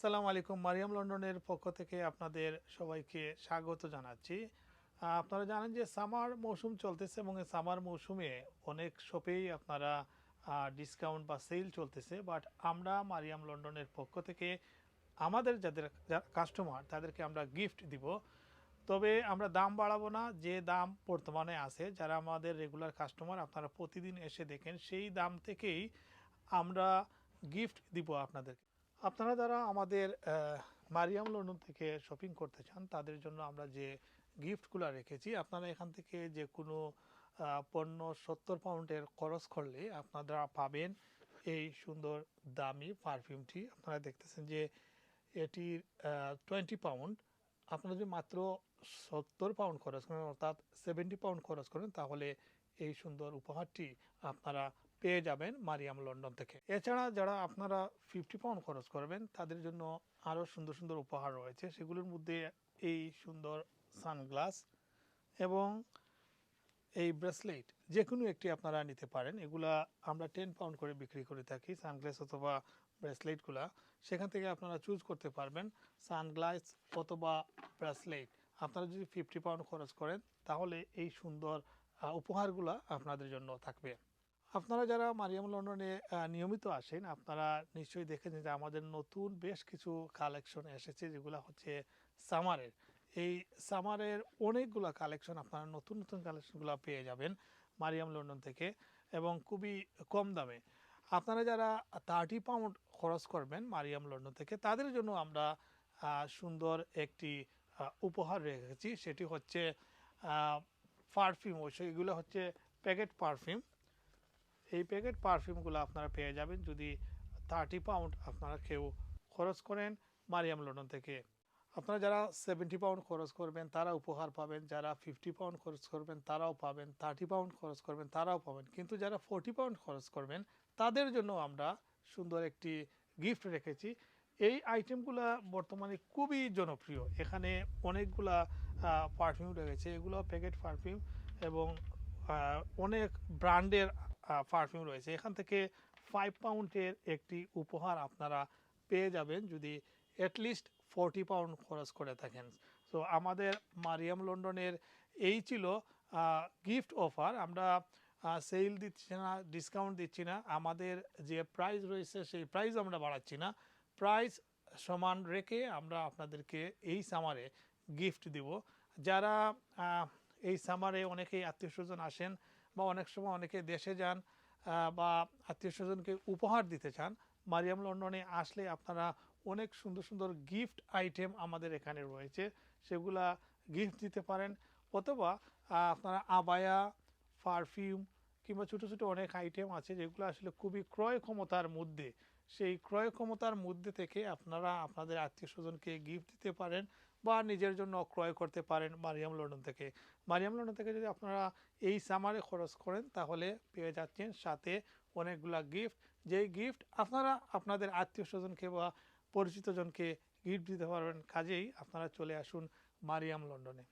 সালাম আলাইকুম। মারিয়াম লন্ডনের পক্ষ থেকে আপনাদের সবাইকে স্বাগত জানাচ্ছি। আপনারা জানেন যে সামার মৌসুম চলতেছে এবং সামার মৌসুমে অনেক শপেই আপনারা ডিসকাউন্ট বা সেল চলতেছে। বাট আমরা মারিয়াম লন্ডনের পক্ষ থেকে আমাদের যাদের কাস্টমার তাদেরকে আমরা গিফট দিব। তবে আমরা দাম বাড়াবো না, যে দাম বর্তমানে আছে। যারা আমাদের রেগুলার কাস্টমার আপনারা প্রতিদিন এসে দেখেন, সেই দাম থেকেই আমরা গিফট দিব আপনাদেরকে। আপনারা যারা আমাদের মারিয়াম লন্ডন থেকে শপিং করতে চান, তাদের জন্য আমরা যে গিফটগুলো রেখেছি, আপনারা এখান থেকে যে কোনো পণ্য সত্তর পাউন্ডের খরচ করলে আপনারা পাবেন এই সুন্দর দামি পারফিউমটি। আপনারা দেখতেছেন যে এটির টোয়েন্টি পাউন্ড আপনারা যদি মাত্র সত্তর পাউন্ড খরচ করেন, অর্থাৎ সেভেন্টি পাউন্ড খরচ করেন, তাহলে এই সুন্দর উপহারটি আপনারা পেয়ে যাবেন মারিয়াম লন্ডন থেকে। এছাড়া যারা আপনারা ফিফটি পাউন্ড খরচ করবেন, তাদের জন্য আরও সুন্দর সুন্দর উপহার রয়েছে। সেগুলোর মধ্যে এই সুন্দর সানগ্লাস এবং এই ব্রেসলেট যে কোনো একটি আপনারা নিতে পারেন। এগুলা আমরা টেন পাউন্ড করে বিক্রি করে থাকি, সানগ্লাস অথবা ব্রেসলেটগুলা। সেখান থেকে আপনারা চুজ করতে পারবেন সানগ্লাস অথবা ব্রেসলেট। আপনারা যদি ফিফটি পাউন্ড খরচ করেন, তাহলে এই সুন্দর উপহারগুলা আপনাদের জন্য থাকবে। আপনারা যারা মারিয়াম লন্ডনে নিয়মিত আসেন, আপনারা নিশ্চয়ই দেখেছেন যে আমাদের নতুন বেশ কিছু কালেকশন এসেছে, যেগুলো হচ্ছে সামারের। এই সামারের অনেকগুলো কালেকশন আপনারা নতুন নতুন কালেকশনগুলো পেয়ে যাবেন মারিয়াম লন্ডন থেকে, এবং খুবই কম দামে। আপনারা যারা থার্টি পাউন্ড খরচ করবেন মারিয়াম লন্ডন থেকে, তাদের জন্য আমরা সুন্দর একটি উপহার রেখেছি, সেটি হচ্ছে পারফিউম অবশ্যই এগুলো হচ্ছে প্যাকেট পারফিউম এই প্যাকেট পারফিউমগুলো আপনারা পেয়ে যাবেন যদি থার্টি পাউন্ড আপনারা কেউ খরচ করেন মারিয়াম লন্ডন থেকে। আপনারা যারা সেভেন্টি পাউন্ড খরচ করবেন, তারা উপহার পাবেন, যারা ফিফটি পাউন্ড খরচ করবেন, তারাও পাবেন থার্টি পাউন্ড খরচ করবেন, তারাও পাবেন। কিন্তু যারা ফোর্টি পাউন্ড খরচ করবেন, তাদের জন্য আমরা সুন্দর একটি গিফট রেখেছি। এই আইটেমগুলো বর্তমানে খুবই জনপ্রিয়। এখানে অনেকগুলা পারফিউম রয়েছে। এগুলো প্যাকেট পারফিউম এবং অনেক ব্র্যান্ডের পারফিউম রয়েছে। এখান থেকে ফাইভ পাউন্ডের একটি উপহার আপনারা পেয়ে যাবেন যদি অ্যাটলিস্ট ফোরটি পাউন্ড খরচ করে থাকেন। সো আমাদের মারিয়াম লন্ডনের এই ছিল গিফট অফার আমরা সেল দিচ্ছি না ডিসকাউন্ট দিচ্ছি না। আমাদের যে প্রাইস রয়েছে, সেই প্রাইস আমরা বাড়াচ্ছি না। প্রাইস সমান রেখে আমরা আপনাদেরকে এই সামারে গিফট দিব। যারা এই সামারে অনেকেই আত্মীয় স্বজন আসেন বা অনেক সময় অনেকে দেশে যান বা আত্মীয় স্বজনকে উপহার দিতে চান, মারিয়াম লন্ডনে আসলে আপনারা অনেক সুন্দর সুন্দর গিফট আইটেম আমাদের এখানে রয়েছে। সেগুলা গিফট দিতে পারেন অথবা আপনারা আবায়া পারফিউম কিংবা ছোটো ছোটো অনেক আইটেম আছে যেগুলো আসলে খুবই ক্রয় ক্ষমতার মধ্যে সেই ক্রয় ক্ষমতার মধ্যে থেকে আপনারা আপনাদের আত্মীয় স্বজনকে গিফট দিতে পারেন বা নিজের জন্য ক্রয় করতে পারেন মারিয়াম লন্ডন থেকে। মারিয়াম লন্ডন থেকে যদি আপনারা এই সামারে খরচ করেন, তাহলে পেয়ে যাচ্ছেন সাথে অনেকগুলা গিফট যেই গিফট আপনারা আপনাদের আত্মীয় স্বজনকে বা পরিচিতজনকে গিফট দিতে পারবেন, কাজেই আপনারা চলে আসুন মারিয়াম লন্ডনে।